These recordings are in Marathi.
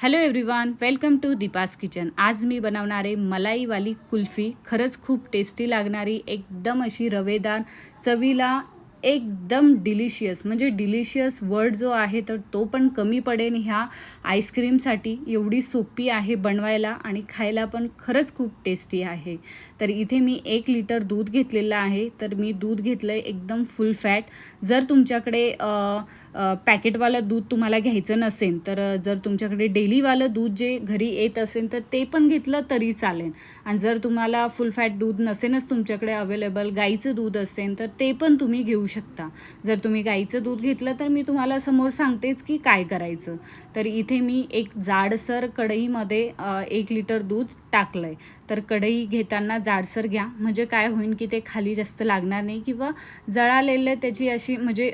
Hello everyone welcome to Deepa's kitchen आज मी बनवणारे मलाईवाली कुल्फी खरंच खूप टेस्टी लागणारी एकदम अशी रवेदार चवीला एकदम डिलिशियस म्हणजे डिलिशियस वर्ड जो आहे तर तो पण कमी पडेल ह्या आईस्क्रीमसाठी एवढी सोपी आहे बनवायला आणि खायला पण खरंच खूप टेस्टी आहे. तर इथे मी एक लिटर दूध घेतलेलं आहे. तर मी दूध घेतलं आहे एकदम फुल फॅट जर तुमच्याकडे पॅकेटवालं दूध तुम्हाला घ्यायचं नसेल तर जर तुमच्याकडे डेलीवालं दूध जे घरी येत असेल तर ते पण घेतलं तरी चालेल. आणि जर तुम्हाला फुल फॅट दूध नसेलच तुमच्याकडे अवेलेबल गाईचं दूध असेल तर ते पण तुम्ही घेऊ शकता. जर तुम्ही गाईचं दूध घेतलं तर मी तुम्हाला समोर सांगतेच की काय करायचं. तर इथे मी एक जाडसर कढईमध्ये एक लिटर दूध टाकलं आहे तर कढई घेताना जाडसर घ्या. म्हणजे काय होईल की ते खाली जास्त लागणार नाही किंवा जळालेलं त्याची अशी म्हणजे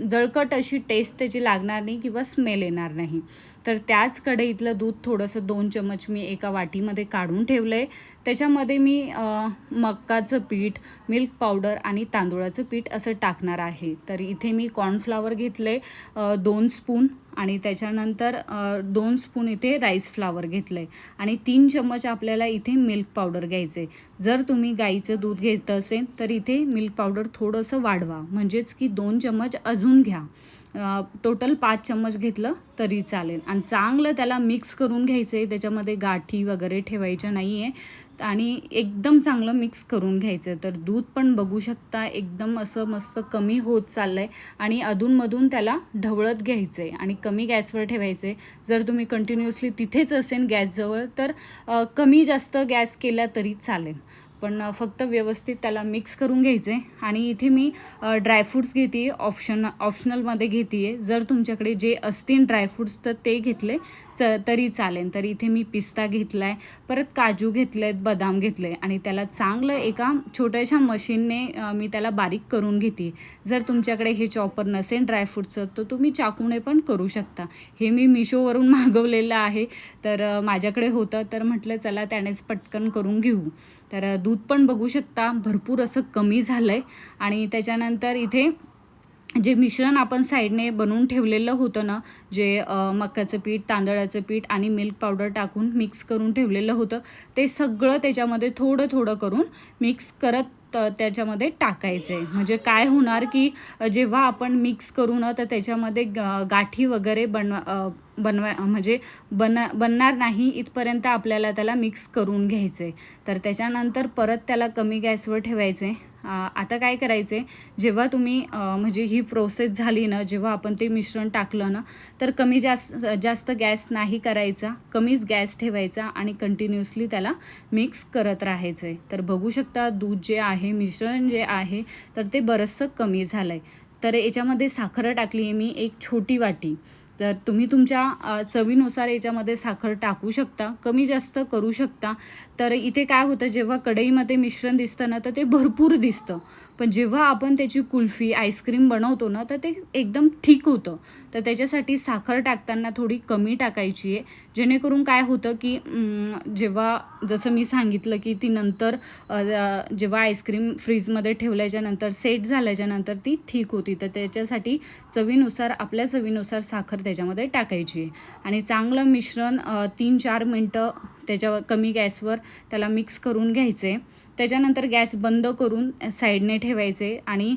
जळकट अशी टेस्ट त्याची लागणार नाही किंवा स्मेल येणार नाही. तर त्याच कढईतलं दूध थोडंसं दोन चमच मी एका वाटीमध्ये काढून ठेवलं आहे त्याच्यामध्ये मी मक्काचं मकाचं पीठ मिल्क पावडर आणि तांदूळाचं पीठ असं टाकणार आहे. तर इथे मी कॉर्नफ्लावर घेतले दोन स्पून आणि त्याच्यानंतर दोन स्पून इथे राईस फ्लावर घेतलं आहे आणि तीन चम्मच आपल्याला इथे मिल्क पावडर घ्यायचं आहे जर तुम्ही गाईचं दूध घेत असेल तर इथे मिल्क पावडर थोडंसं वाढवा. म्हणजेच की दोन चम्मच अजून घ्या. टोटल पाच चम्मच घेतलं तरी चालेल. आणि चांगलं त्याला मिक्स करून घ्यायचं आहे त्याच्यामध्ये गाठी वगैरे ठेवायच्या नाही आहे आणि एकदम चांगलं मिक्स करून घ्यायचं आहे तर दूध पण बघू शकता एकदम असं मस्त कमी होत चाललं आहे आणि अधूनमधून त्याला ढवळत घ्यायचं आहे आणि कमी गॅसवर ठेवायचं आहे जर तुम्ही कंटिन्युअसली तिथेच असेल गॅसजवळ तर कमी जास्त गॅस केला तरी चालेल. पण फक्त व्यवस्थित त्याला मिक्स करून घ्यायचे. आणि इथे मी ड्रायफ्रूट्स घेते ऑप्शन ऑप्शनलमध्ये घेते आहे जर तुमच्याकडे जे असतील ड्रायफ्रूट्स तर ते घेतले. च तरी चालेल. तर इथे मी पिस्ता घेतला आहे परत काजू घेतले आहेत बदाम घेतले आणि त्याला चांगलं एका छोट्याशा मशीनने मी त्याला बारीक करून घेते. जर तुमच्याकडे हे चॉपर नसेल ड्रायफ्रूटचं तर तुम्ही चाकूने पण करू शकता. हे मी मिशोवरून मागवलेलं आहे. तर माझ्याकडे होतं तर म्हटलं चला त्यानेच पटकन करून घेऊ. तर दूध पण बघू शकता. भरपूर असं कमी झालं आहे आणि त्याच्यानंतर इथे जे मिश्रण आपण साईडने बनवून ठेवलेलं होतं ना जे मक्याचं पीठ तांदळाचं पीठ आणि मिल्क पावडर टाकून मिक्स करून ठेवलेलं होतं ते सगळं त्याच्यामध्ये थोडं थोडं करून मिक्स करत त्याच्यामध्ये टाकायचं. आहे म्हणजे काय होणार की जेव्हा आपण मिक्स करू ना तर त्याच्यामध्ये ग- गाठी वगैरे बनवा बनवा म्हणजे बन बनणार नाही इथपर्यंत आपल्याला त्याला मिक्स करून घ्यायचं आहे तर त्याच्यानंतर परत त्याला कमी गॅसवर ठेवायचं आहे आता काय करायचं आहे जेव्हा तुम्ही म्हणजे ही प्रोसेस झाली ना जेव्हा आपण ते मिश्रण टाकलं ना तर कमी जास्त जास्त गॅस नाही करायचा कमीच गॅस ठेवायचा आणि कंटिन्युअसली त्याला मिक्स करत राहायचं आहे तर बघू शकता दूध जे आहे मिश्रण जे आहे तर ते बरंचसं कमी झालं आहे तर याच्यामध्ये साखर टाकली आहे मी एक छोटी वाटी. तर तुम्ही तुमच्या चवीनुसार याच्यामध्ये साखर टाकू शकता कमी जास्त करू शकता. तर इथे काय होतं जेव्हा कढईमध्ये मिश्रण दिसतं ना तर ते भरपूर दिसतं. पण जेव्हा आपण त्याची कुल्फी आईस्क्रीम बनवतो ना तर ते एकदम ठीक होतं. तर त्याच्यासाठी साखर टाकताना थोडी कमी टाकायची आहे. जेणेकरून काय होतं की जेव्हा जसं मी सांगितलं की ती नंतर जेव्हा आईस्क्रीम फ्रीजमध्ये ठेवल्याच्या नंतर सेट झाल्याच्यानंतर ती ठीक होती. तर त्याच्यासाठी चवीनुसार आपल्या चवीनुसार साखर त्याच्यामध्ये टाकायची. आहे आणि चांगलं मिश्रण तीन चार मिनटं त्याच्यावर कमी गॅसवर त्याला मिक्स करून घ्यायचे. त्याच्यानंतर गॅस बंद करून साईडने ठेवायचे आणि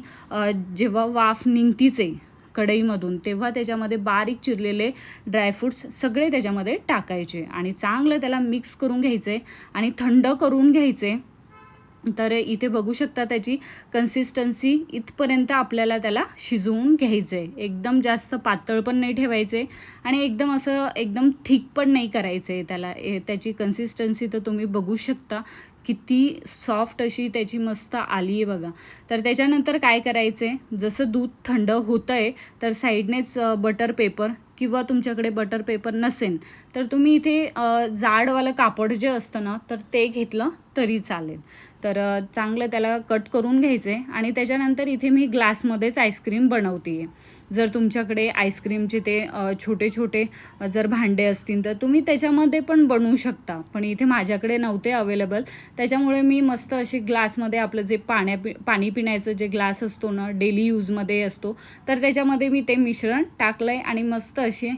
जेव्हा वाफ निघतीचे कढईमधून तेव्हा त्याच्यामध्ये बारीक चिरलेले ड्रायफ्रूट्स सगळे त्याच्यामध्ये टाकायचे. आणि चांगलं त्याला मिक्स करून घ्यायचे आणि थंड करून घ्यायचे. तर इथे बघू शकता त्याची कन्सिस्टन्सी इथपर्यंत आपल्याला त्याला शिजवून घ्यायचं आहे एकदम जास्त पातळ पण नाही ठेवायचे आणि एकदम असं एकदम थिक पण नाही करायचं आहे त्याला. ए- त्याची कन्सिस्टन्सी तर तुम्ही बघू शकता. किती सॉफ्ट अशी त्याची मस्त आली आहे बघा. तर त्याच्यानंतर काय करायचं आहे जसं दूध थंड होतं आहे तर साईडनेच बटर पेपर किंवा तुमच्याकडे बटर पेपर नसेल तर तुम्ही इथे जाडवालं कापड जे असतं ना तर ते घेतलं तरी चालेल. तर चांगलं त्याला कट करून घ्यायचं आहे आणि त्याच्यानंतर इथे मी ग्लासमध्येच आईस्क्रीम बनवते आहे जर तुमच्याकडे आईस्क्रीमचे ते छोटे छोटे जर भांडे असतील तर तुम्ही त्याच्यामध्ये पण बनवू शकता. पण इथे माझ्याकडे नव्हते अवेलेबल. त्याच्यामुळे मी मस्त असे ग्लासमध्ये आपलं जे पाण्या पि पाणी पिण्याचं जे ग्लास असतो ना डेली यूजमध्ये असतो तर त्याच्यामध्ये मी ते मिश्रण टाकलं आहे आणि मस्त असे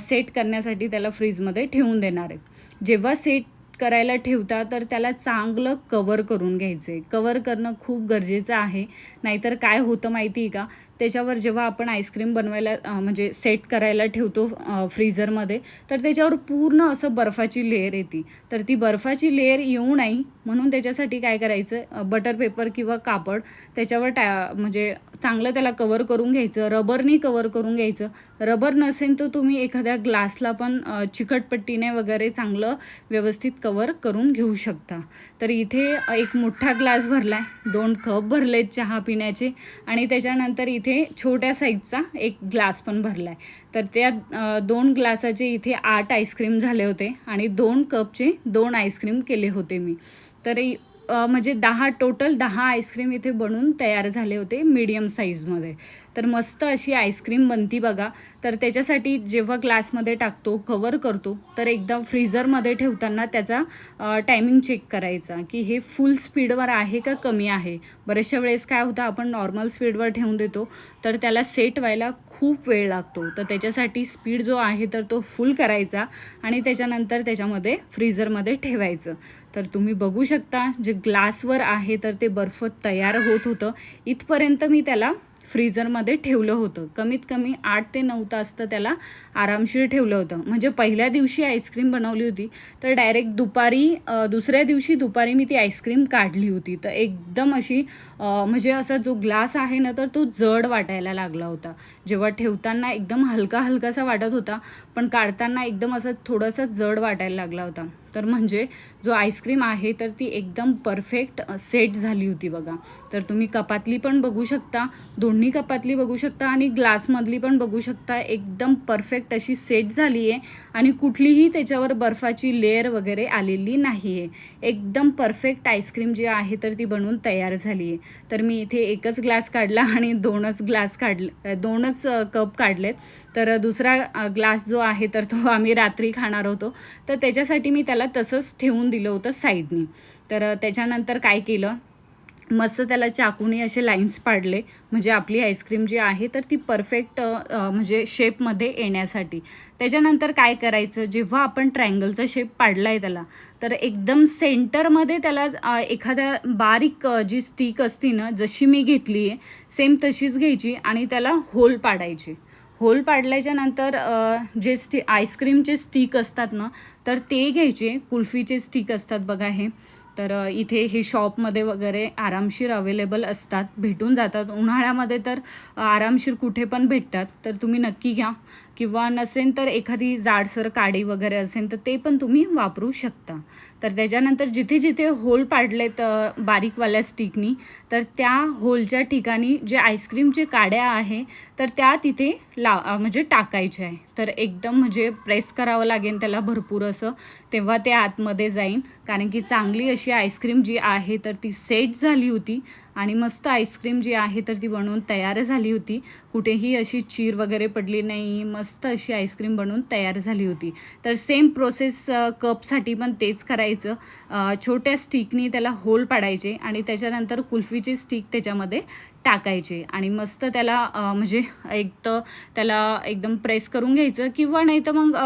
सेट करण्यासाठी त्याला फ्रीजमध्ये ठेवून देणार आहे. जेव्हा सेट करायला ठेवता तर त्याला चांगलं कवर करून घ्यायचं आहे कवर करणं खूप गरजेचं आहे. नाहीतर काय होतं माहिती आहे का? त्याच्यावर जेव्हा आपण आईस्क्रीम बनवायला म्हणजे सेट करायला ठेवतो फ्रीझरमध्ये तर त्याच्यावर पूर्ण असं बर्फाची लेअर येते. तर ती बर्फाची लेअर येऊ नाही म्हणून त्याच्यासाठी काय करायचं बटर पेपर किंवा कापड त्याच्यावर टा म्हणजे चांगलं त्याला कवर करून घ्यायचं रबरनी कवर करून घ्यायचं. रबर नसेल तर तुम्ही एखाद्या ग्लासला पण चिकटपट्टीने वगैरे चांगलं व्यवस्थित कवर करून घेऊ शकता. तर इथे एक मोठा ग्लास भरला आहे दोन कप भरलेत चहा पिण्याचे. आणि त्याच्यानंतर इथे इथे छोट्या साईजचा एक ग्लास पण भरला आहे तर त्या दोन ग्लासाचे इथे आठ आईस्क्रीम झाले होते आणि दोन कपचे दोन आईस्क्रीम केले होते मी. तर म्हणजे दहा टोटल दहा आईस्क्रीम इथे बनून तयार झाले होते मीडियम साईजमध्ये. तर मस्त अशी आईस्क्रीम बनती बघा. तर त्याच्यासाठी जेव्हा ग्लासमध्ये टाकतो कवर करतो तर एकदम फ्रीझरमध्ये ठेवताना त्याचा टायमिंग चेक करायचा की हे फुल स्पीडवर आहे का कमी आहे. बऱ्याचशा वेळेस काय होतं आपण नॉर्मल स्पीडवर ठेवून देतो तर त्याला सेट व्हायला खूप वेळ लागतो. तर त्याच्यासाठी स्पीड जो आहे तर तो फुल करायचा आणि त्याच्यानंतर त्याच्यामध्ये फ्रीझरमध्ये ठेवायचं. तर तुम्ही बघू शकता जे ग्लासवर आहे तर ते बर्फ तयार होत होतं. इथपर्यंत मी त्याला फ्रीजरमध्ये ठेवलं होतं. कमीत कमी आठ ते नऊ तास तर त्याला आरामशीर ठेवलं होतं. म्हणजे पहिल्या दिवशी आईस्क्रीम बनवली होती तर डायरेक्ट दुपारी दुसऱ्या दिवशी दुपारी मी ती आईस्क्रीम काढली होती. तर एकदम अशी म्हणजे असा जो ग्लास आहे ना तर तो जड वाटायला लागला होता. जेव्हा ठेवताना एकदम हलका हलकासा वाटत होता पण काढताना एकदम असं थोडंसं जड वाटायला लागला होता. तर म्हणजे जो आईस्क्रीम आहे तर ती एकदम परफेक्ट सेट झाली होती बघा. तर तुम्ही कपातली पण बघू शकता दोन्ही कपातली बघू शकता आणि ग्लासमधली पण बघू शकता. एकदम परफेक्ट अशी सेट झाली आहे आणि कुठलीही त्याच्यावर बर्फाची लेअर वगैरे आलेली नाही आहे एकदम परफेक्ट आईस्क्रीम जी आहे तर ती बनवून तयार झाली आहे तर मी इथे एकच ग्लास काढला आणि दोनच ग्लास काढले दोनच कप काढलेत. तर दुसरा ग्लास जो आहे तर तो आम्ही रात्री खाणार होतो. तर त्याच्यासाठी मी त्याला तसंच ठेवून दिलं होतं साईडनी. तर त्याच्यानंतर काय केलं? मस्त त्याला चाकूने असे लाईन्स पाडले. म्हणजे आपली आईस्क्रीम जी आहे तर ती परफेक्ट म्हणजे शेपमध्ये येण्यासाठी. त्याच्यानंतर काय करायचं? जेव्हा आपण ट्रायंगलचा शेप पाडला आहे त्याला तर एकदम सेंटरमध्ये त्याला एखाद्या बारीक जी स्टिक असती ना जशी मी घेतली आहे सेम तशीच घ्यायची आणि त्याला होल पाडायची. होल पाडल्याच्या नंतर जे स्टी आईस्क्रीमचे स्टिक असतात ना तर ते घ्यायचे. कुल्फीचे स्टिक असतात बघा हे. तर इथे हे शॉपमध्ये वगैरे आरामशीर अवेलेबल असतात. भेटून जातात. उन्हाळ्यामध्ये तर आरामशीर कुठे पण भेटतात. तर तुम्ही नक्की घ्या. किंवा नसेल तर एखादी जाडसर काडी वगैरे असेल तर ते पण तुम्ही वापरू शकता. तर त्याच्यानंतर जिथे जिथे होल पाडलेत बारीकवाल्या स्टिकनी तर त्या होलच्या ठिकाणी जे आईस्क्रीमचे काड्या आहे तर त्या तिथे ला म्हणजे टाकायच्या आहे. तर एकदम म्हणजे प्रेस करावं लागेल त्याला भरपूर असं तेव्हा ते आतमध्ये जाईन. कारण की चांगली अशी आईस्क्रीम जी आहे तर ती सेट झाली होती. आणि मस्त आईस्क्रीम जी आहे तर ती बनवून तयार झाली होती. कुठेही अशी चीर वगैरे पडली नाही मस्त अशी आईस्क्रीम बनवून तयार झाली होती. तर सेम प्रोसेस कपसाठी पण तेच करायचं. छोट्या स्टिकनी त्याला होल पाडायचे आणि त्याच्यानंतर कुल्फीचे स्टिक त्याच्यामध्ये टाकायचे आणि मस्त त्याला म्हणजे एक तर त्याला एकदम प्रेस करून घ्यायचं किंवा नाही तर मग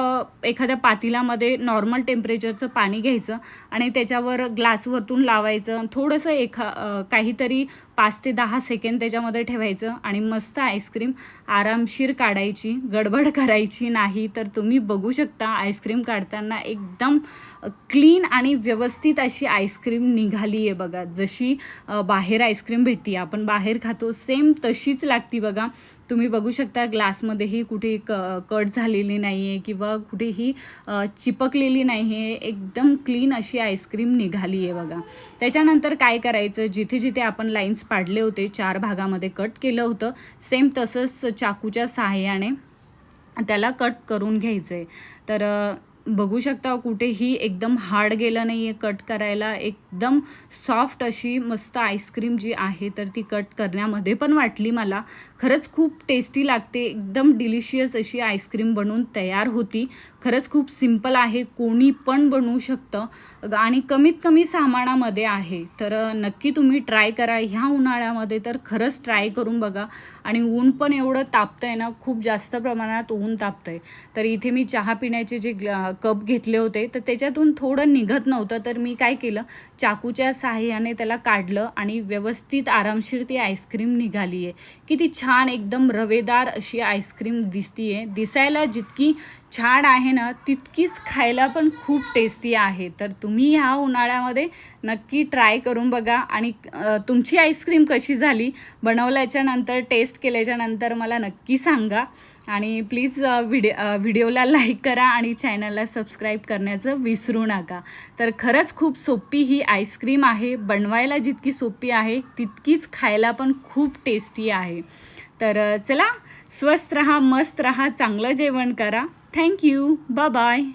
एखाद्या पातेल्यामध्ये नॉर्मल टेम्परेचरचं पाणी घ्यायचं आणि त्याच्यावर ग्लासवरतून लावायचं. थोडंसं एखा काहीतरी पाच ते दहा सेकंड त्याच्यामध्ये ठेवायचं आणि मस्त आईस्क्रीम आरामशीर काढायची गडबड करायची नाही तर तुम्ही बघू शकता आईस्क्रीम काढताना एकदम क्लीन आणि व्यवस्थित अशी आईस्क्रीम निघाली आहे बघा. जशी बाहेर आईस्क्रीम भेटते आपण बाहेर खातो सेम तशीच लागती बघा. तुम्ही बघू शकता ग्लासमध्येही कुठे क कट झालेली नाही आहे किंवा कुठेही चिपकलेली नाही आहे एकदम क्लीन अशी आईस्क्रीम निघाली आहे बघा. त्याच्यानंतर काय करायचं? जिथे जिथे आपण लाईन्स पाडले होते चार भागामध्ये कट केलं होतं सेम तसंच चाकूच्या सहाय्याने त्याला कट करून घ्यायचं आहे तर बघू शकता कुठेही एकदम हार्ड गेलं नाही आहे कट करायला. एकदम सॉफ्ट अशी मस्त आईस्क्रीम जी आहे तर ती कट करण्यामध्ये पण वाटली मला. खरंच खूप टेस्टी लागते. एकदम डिलिशियस अशी आईस्क्रीम बनवून तयार होती. खरंच खूप सिंपल आहे कोणी पण बनवू शकतं. आणि कमीत कमी सामानामध्ये आहे. तर नक्की तुम्ही ट्राय करा. ह्या उन्हाळ्यामध्ये तर खरंच ट्राय करून बघा. आणि ऊन पण एवढं तापतं आहे ना खूप जास्त प्रमाणात ऊन तापतं आहे तर इथे मी चहा पिण्याचे जे ग्ला कप घेतले होते तर त्याच्यातून थोडं निघत नव्हतं. तर मी काय केलं चाकूच्या साहाय्याने त्याला काढलं आणि व्यवस्थित आरामशीर ती आईस्क्रीम निघाली आहे किती छान एकदम रवेदार अशी आईस्क्रीम दिसती आहे दिसायला जितकी छान आहे ना तितकीच खायला पण खूप टेस्टी आहे. तर तुम्ही ह्या उन्हाळ्यामध्ये नक्की ट्राय करून बघा. आणि तुमची आईस्क्रीम कशी झाली बनवल्याच्या नंतर टेस्ट केल्याच्यानंतर मला नक्की सांगा. आणि प्लीज व्हिडिओ व्हिडिओला लाईक करा आणि चॅनलला सबस्क्राईब करण्याचं विसरू नका. तर खरंच खूप सोपी ही आईस्क्रीम आहे. बनवायला जितकी सोपी आहे तितकीच खायला पण खूप टेस्टी आहे. तर चला स्वस्त रहा मस्त रहा चांगलं जेवण करा. Thank you. Bye bye.